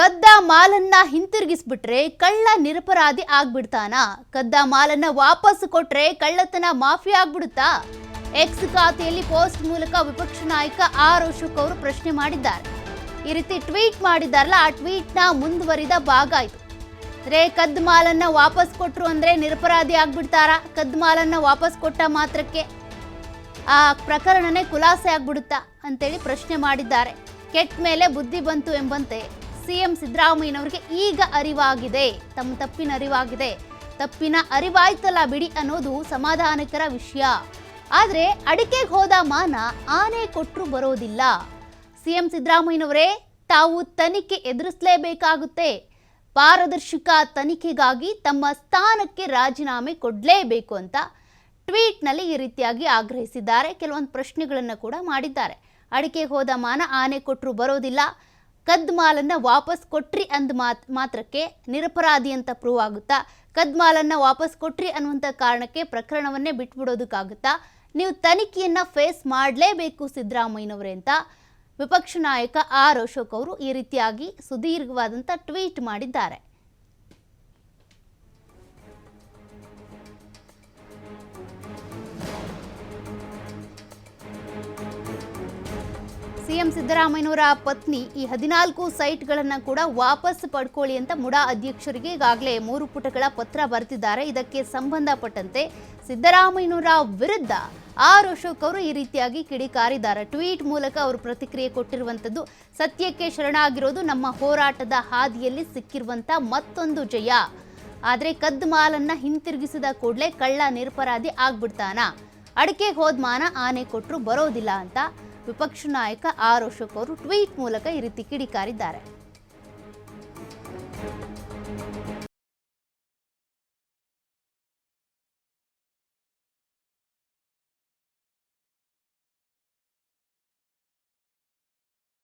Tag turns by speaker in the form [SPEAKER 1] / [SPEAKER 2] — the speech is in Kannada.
[SPEAKER 1] ಕದ್ದ ಮಾಲನ್ನ ಹಿಂತಿರುಗಿಸ್ಬಿಟ್ರೆ ಕಳ್ಳ ನಿರಪರಾಧಿ ಆಗ್ಬಿಡ್ತಾನ? ಕದ್ದ ಮಾಲನ್ನ ವಾಪಸ್ ಕೊಟ್ರೆ ಕಳ್ಳತನ ಮಾಫಿ ಆಗ್ಬಿಡುತ್ತಾ? ಎಕ್ಸ್ ಖಾತೆಯಲ್ಲಿ ಪೋಸ್ಟ್ ಮೂಲಕ ವಿಪಕ್ಷ ನಾಯಕ ಆರ್ ಅಶೋಕ್ ಅವರು ಪ್ರಶ್ನೆ ಮಾಡಿದ್ದಾರೆ. ಈ ರೀತಿ ಟ್ವೀಟ್ ಮಾಡಿದ್ದಾರಲ್ಲ, ಆ ಟ್ವೀಟ್ನ ಮುಂದುವರಿದ ಭಾಗ ಇದು. ಅಂದ್ರೆ ಕದ್ದ ಮಾಲನ್ನ ವಾಪಸ್ ಕೊಟ್ರು ಅಂದ್ರೆ ನಿರಪರಾಧಿ ಆಗ್ಬಿಡ್ತಾರಾ? ಕದ್ದ ಮಾಲನ್ನ ವಾಪಸ್ ಕೊಟ್ಟ ಮಾತ್ರಕ್ಕೆ ಆ ಪ್ರಕರಣನೇ ಖುಲಾಸೆ ಆಗ್ಬಿಡುತ್ತಾ? ಅಂತೇಳಿ ಪ್ರಶ್ನೆ ಮಾಡಿದ್ದಾರೆ. ಕೆಟ್ಟ ಮೇಲೆ ಬುದ್ಧಿ ಬಂತು ಎಂಬಂತೆ. ಸಿಎಂ ಸಿದ್ದರಾಮಯ್ಯನವರಿಗೆ ಈಗ ಅರಿವಾಗಿದೆ. ತಮ್ಮ ತಪ್ಪಿನ ಅರಿವಾಗಿದೆ. ತಪ್ಪಿನ ಅರಿವಾಯ್ತಲ್ಲ ಬಿಡಿ ಅನ್ನೋದು ಸಮಾಧಾನಕರ ವಿಷಯ. ಆದರೆ ಅಡಿಕೆಗೆ ಹೋದ ಮಾನ ಆನೆ ಕೊಟ್ಟರು ಬರೋದಿಲ್ಲ. ಸಿಎಂ ಸಿದ್ದರಾಮಯ್ಯನವರೇ, ತಾವು ತನಿಖೆ ಎದುರಿಸಲೇಬೇಕಾಗುತ್ತೆ. ಪಾರದರ್ಶಕ ತನಿಖೆಗಾಗಿ ತಮ್ಮ ಸ್ಥಾನಕ್ಕೆ ರಾಜೀನಾಮೆ ಕೊಡಲೇಬೇಕು ಅಂತ ಟ್ವೀಟ್ನಲ್ಲಿ ಈ ರೀತಿಯಾಗಿ ಆಗ್ರಹಿಸಿದ್ದಾರೆ. ಕೆಲವೊಂದು ಪ್ರಶ್ನೆಗಳನ್ನು ಕೂಡ ಮಾಡಿದ್ದಾರೆ. ಅಡಿಕೆಗೆ ಹೋದ ಮಾನ ಆನೆ ಕೊಟ್ಟರು ಬರೋದಿಲ್ಲ. ಕದ್ ಮಾಲನ್ನ ವಾಪಸ್ ಕೊಟ್ರಿ ಅಂದ ಮಾತ್, ಮಾತ್ರಕ್ಕೆ ನಿರಪರಾಧಿ ಅಂತ ಪ್ರೂವ್ ಆಗುತ್ತಾ? ಕದ್ ವಾಪಸ್ ಕೊಟ್ರಿ ಅನ್ನುವಂಥ ಕಾರಣಕ್ಕೆ ಪ್ರಕರಣವನ್ನೇ ಬಿಟ್ಬಿಡೋದಕ್ಕಾಗುತ್ತಾ? ನೀವು ತನಿಖೆಯನ್ನ ಫೇಸ್ ಮಾಡಲೇಬೇಕು ಸಿದ್ದರಾಮಯ್ಯನವರೇ ಅಂತ. ವಿಪಕ್ಷ ನಾಯಕ ಆರ್ ಅಶೋಕ್ ಅವರು ಈ ರೀತಿಯಾಗಿ ಸುದೀರ್ಘವಾದಂಥ ಟ್ವೀಟ್ ಮಾಡಿದ್ದಾರೆ. ಸಿಎಂ ಸಿದ್ದರಾಮಯ್ಯನವರ ಪತ್ನಿ ಈ ಹದಿನಾಲ್ಕು ಸೈಟ್ಗಳನ್ನು ಕೂಡ ವಾಪಸ್ ಪಡ್ಕೊಳ್ಳಿ ಅಂತ ಮುಡಾ ಅಧ್ಯಕ್ಷರಿಗೆ ಈಗಾಗಲೇ ಮೂರು ಪುಟಗಳ ಪತ್ರ ಬರೆದಿದ್ದಾರೆ. ಇದಕ್ಕೆ ಸಂಬಂಧಪಟ್ಟಂತೆ ಸಿದ್ದರಾಮಯ್ಯನವರ ವಿರುದ್ಧ ಆರ್ ಅಶೋಕ್ ಅವರು ಈ ರೀತಿಯಾಗಿ ಕಿಡಿಕಾರಿದ್ದಾರೆ. ಟ್ವೀಟ್ ಮೂಲಕ ಅವರು ಪ್ರತಿಕ್ರಿಯೆ ಕೊಟ್ಟಿರುವಂಥದ್ದು, ಸತ್ಯಕ್ಕೆ ಶರಣಾಗಿರೋದು ನಮ್ಮ ಹೋರಾಟದ ಹಾದಿಯಲ್ಲಿ ಸಿಕ್ಕಿರುವಂಥ ಮತ್ತೊಂದು ಜಯ. ಆದರೆ ಕದ್ದು ಮಾಲನ್ನು ಹಿಂತಿರುಗಿಸಿದ ಕೂಡಲೇ ಕಳ್ಳ ನಿರಪರಾಧಿ ಆಗ್ಬಿಡ್ತಾನ? ಅಡಿಕೆಗೆ ಹೋದ ಮಾನ ಆನೆ ಕೊಟ್ಟರು ಬರೋದಿಲ್ಲ ಅಂತ ವಿಪಕ್ಷ ನಾಯಕ ಆರ್ ಅಶೋಕ್ ಅವರು ಟ್ವೀಟ್ ಮೂಲಕ ಈ ರೀತಿ ಕಿಡಿಕಾರಿದ್ದಾರೆ.